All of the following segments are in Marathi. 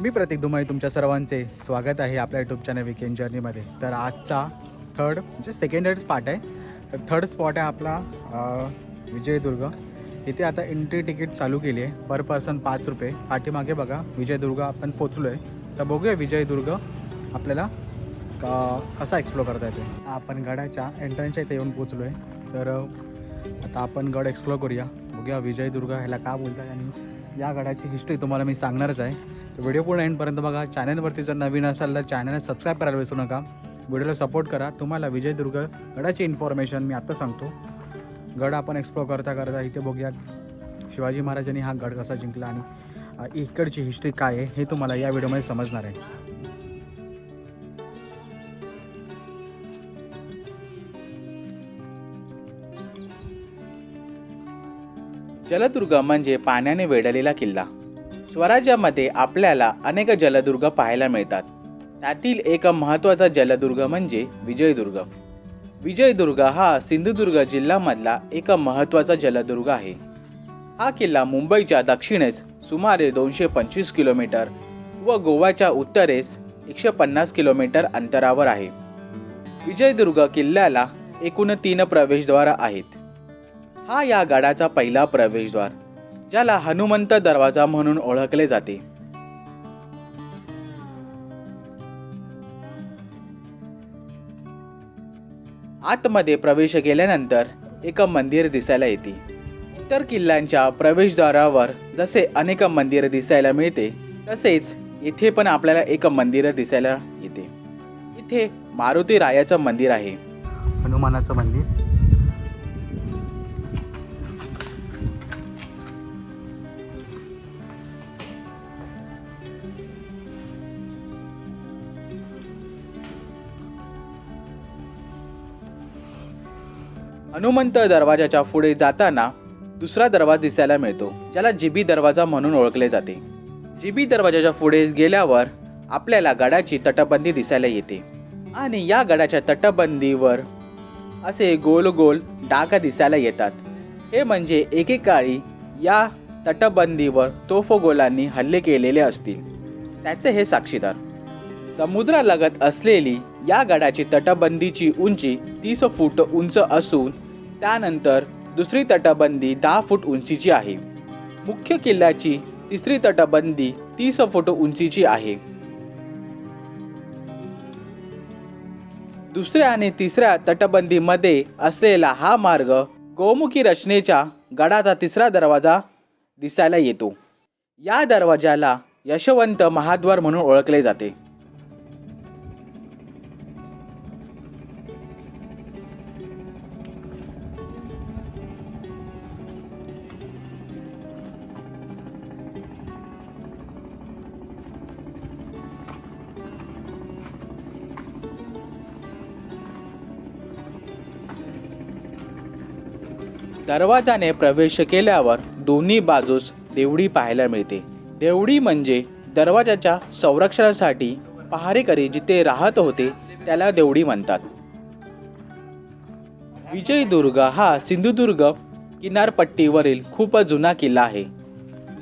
मी प्रतीक धुमाई तुमच्या सर्वांचे स्वागत आहे आपल्या यूट्यूब चॅनल विकेंड जर्नीमध्ये तर आजचा थर्ड म्हणजे सेकंड हेड स्पॉट आहे. तर थर्ड स्पॉट आहे आपला विजयदुर्ग. इथे आता एंट्री तिकीट चालू केली आहे. पर पर्सन पाच रुपये. पाठीमागे बघा विजयदुर्ग आपण पोचलो आहे तर बघूया विजयदुर्ग आपल्याला क- कसा एक्सप्लोर करता येतो आपण गडाच्या एंट्रन्सच्या इथे येऊन पोचलो आहे तर आता आपण गड एक्सप्लोर करूया. बघूया विजयदुर्ग ह्याला का बोलतात आणि या गडाची हिस्ट्री तुम्हाला मी सांगणारच आहे. तर व्हिडिओ पूर्ण एंडपर्यंत बघा. चॅनलवरती जर नवीन असाल तर चॅनलला सबस्क्राईब करायला विसरू नका. व्हिडिओला सपोर्ट करा. तुम्हाला विजयदुर्ग गडाची इन्फॉर्मेशन मी आत्ता सांगतो. गड आपण एक्सप्लोर करता करता इथे बघूया शिवाजी महाराजांनी हा गड कसा जिंकला आणि इकडची हिस्ट्री काय आहे हे तुम्हाला या व्हिडिओमध्ये समजणार आहे. जलदुर्ग म्हणजे पाण्याने वेढलेला किल्ला. स्वराज्यामध्ये आपल्याला अनेक जलदुर्ग पाहायला मिळतात. त्यातील एक महत्त्वाचा जलदुर्ग म्हणजे विजयदुर्ग. विजयदुर्ग हा सिंधुदुर्ग जिल्ह्यामधला एक महत्त्वाचा जलदुर्ग आहे. हा किल्ला मुंबईच्या दक्षिणेस सुमारे दोनशे पंचवीस किलोमीटर व गोव्याच्या उत्तरेस एकशे पन्नास किलोमीटर अंतरावर आहे. विजयदुर्ग किल्ल्याला एकूण तीन प्रवेशद्वार आहेत. हा या गडाचा पहिला प्रवेशद्वार ज्याला हनुमंत दरवाजा म्हणून ओळखले जाते. आतमध्ये प्रवेश केल्यानंतर एक मंदिर दिसायला येते. इतर किल्ल्यांच्या प्रवेशद्वारावर जसे अनेक मंदिर दिसायला मिळते तसेच येथे पण आपल्याला एक मंदिर दिसायला येते. इथे मारुती रायाचं मंदिर आहे. हनुमानाचं मंदिर. हनुमंत दरवाजाच्या पुढे जाताना दुसरा दरवाजा दिसायला मिळतो ज्याला जिबी दरवाजा म्हणून ओळखले जाते. जिबी दरवाजाच्या पुढे गेल्यावर आपल्याला गडाची तटबंदी दिसायला येते. आणि या गडाच्या तटबंदीवर असे गोल गोल डाग दिसायला येतात. हे म्हणजे एकेकाळी या तटबंदीवर तोफगोलांनी हल्ले केलेले असतील. त्याचे हे साक्षीदार समुद्रालगत असलेली या गडाची तटबंदीची उंची तीस फूट उंच असून त्यानंतर दुसरी तटबंदी दहा फूट उंचीची आहे. मुख्य किल्ल्याची तिसरी तटबंदी तीस फूट उंचीची आहे. दुसऱ्या आणि तिसऱ्या तटबंदीमध्ये असलेला हा मार्ग गोमुखी रचनेच्या गडाचा तिसरा दरवाजा दिसायला येतो. या दरवाजाला यशवंत महाद्वार म्हणून ओळखले जाते. दरवाजाने प्रवेश केल्यावर दोन्ही बाजूस देवडी पाहायला मिळते. देवडी म्हणजे दरवाजाच्या संरक्षणासाठी पहारेकरी जिथे राहत होते त्याला देवडी म्हणतात. विजयदुर्ग हा सिंधुदुर्ग किनारपट्टीवरील खूप जुना किल्ला आहे.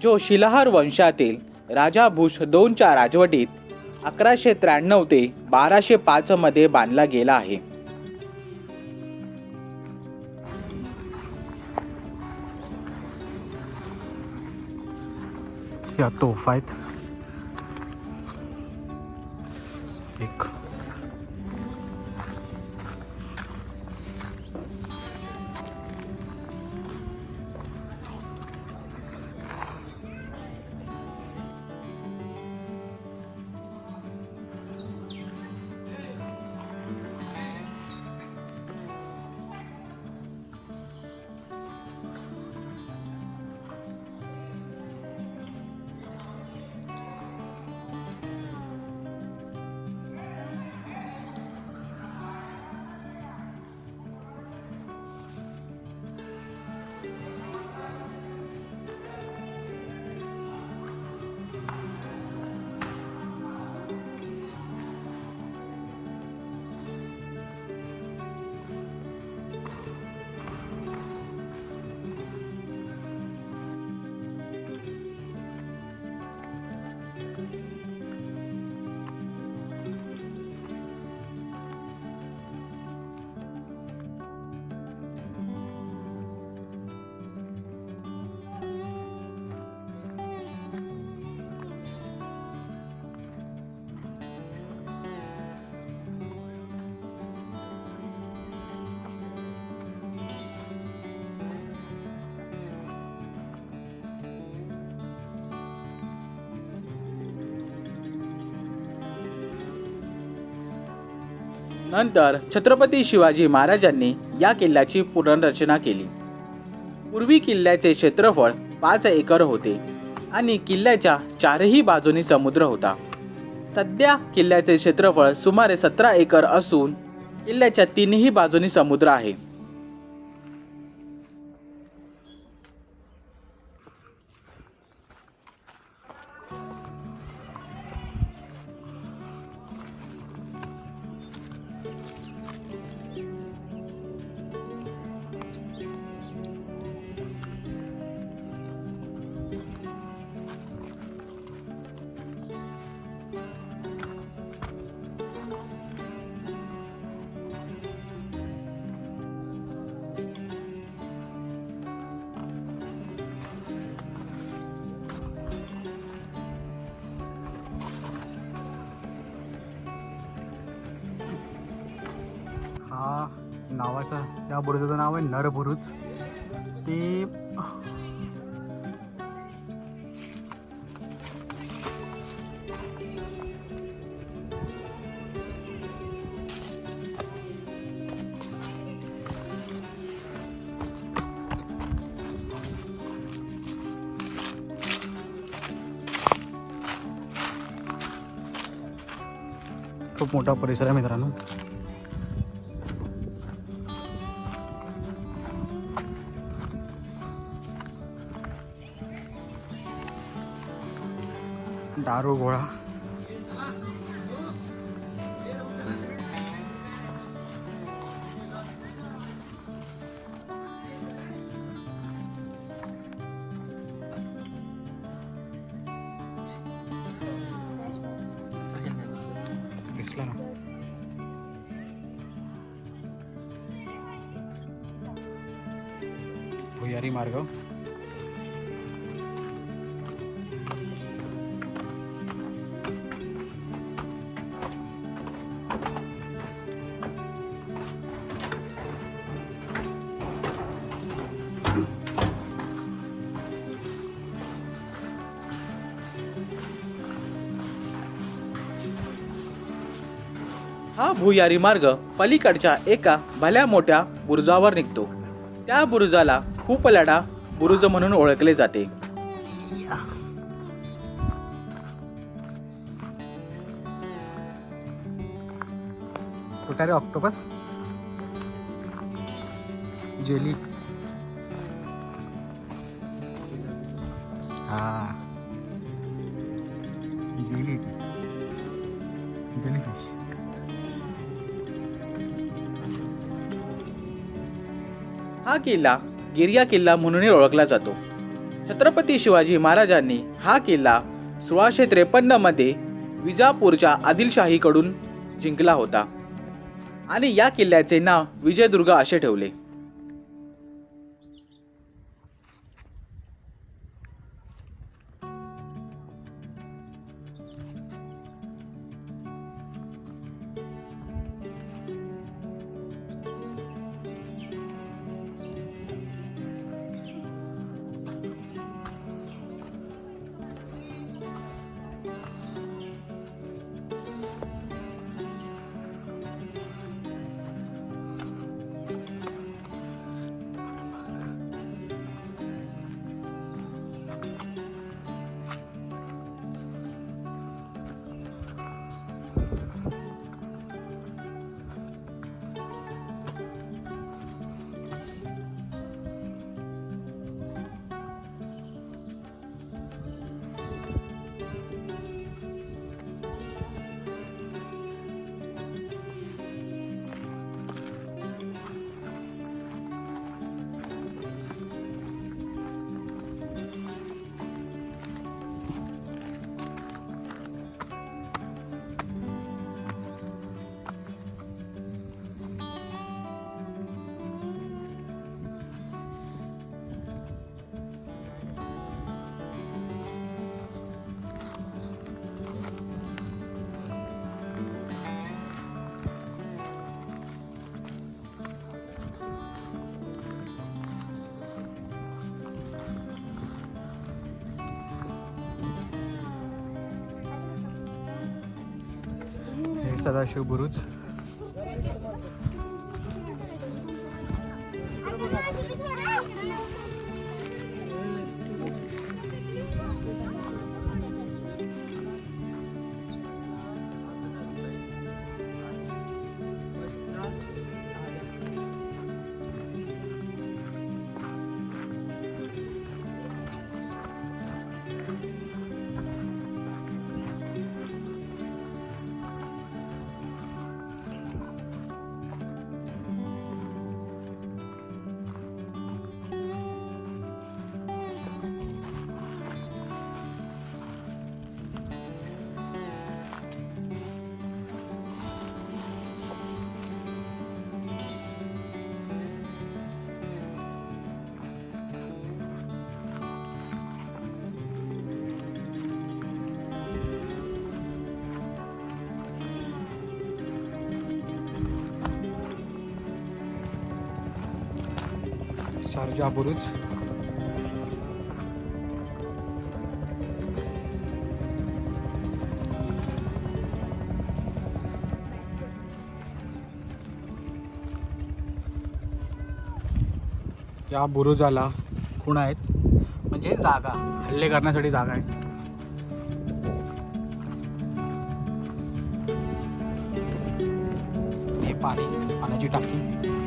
जो शिलाहार वंशातील राजा भूष दोनच्या राजवटीत अकराशे त्र्याण्णव ते बाराशे पाचमध्ये बांधला गेला आहे. या तोफा आहेत नंतर छत्रपती शिवाजी महाराजांनी या किल्ल्याची पुनर्रचना केली. पूर्वी किल्ल्याचे क्षेत्रफळ पाच एकर होते आणि किल्ल्याच्या चारही बाजूनी समुद्र होता. सध्या किल्ल्याचे क्षेत्रफळ सुमारे सतरा एकर असून किल्ल्याच्या तीनही बाजूनी समुद्र आहे. नावाचा. त्या बुरुजाचं नाव आहे नर बुरुज ते खूप मोठा परिसर आहे मित्रांनो. दारू गोळा. दिसला ना? भुयारी मार्ग. हा भुयारी मार्ग पलीकडच्या एका भल्या मोठ्या बुरुजावर निघतो. त्या बुरुजाला खूप लढा बुरुज म्हणून ओळखले जाते. रे ऑक्टोपस जेली हा. जेली जेलीफिश हा किल्ला गिरिया किल्ला म्हणूनही ओळखला जातो. छत्रपती शिवाजी महाराजांनी हा किल्ला सोळाशे त्रेपन्नमध्ये विजापूरच्या आदिलशाहीकडून जिंकला होता. आणि या किल्ल्याचे नाव विजयदुर्ग असे ठेवले. सदाशिव बुरुज. शारजा बुरुज या बुरुजाला खूण आहेत. म्हणजे जागा हल्ले करण्यासाठी जागा आहे हे पाणी पाण्याची टाकी.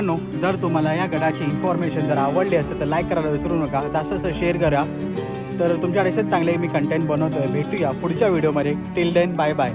मित्रांनो जर तुम्हाला या गडाची इन्फॉर्मेशन जर आवडली असेल तर लाईक करायला विसरू नका. जास्त असं शेअर करा. तर तुमच्या असेच चांगले मी कंटेंट बनवतो आहे भेटूया पुढच्या व्हिडिओमध्ये टिल देन बाय बाय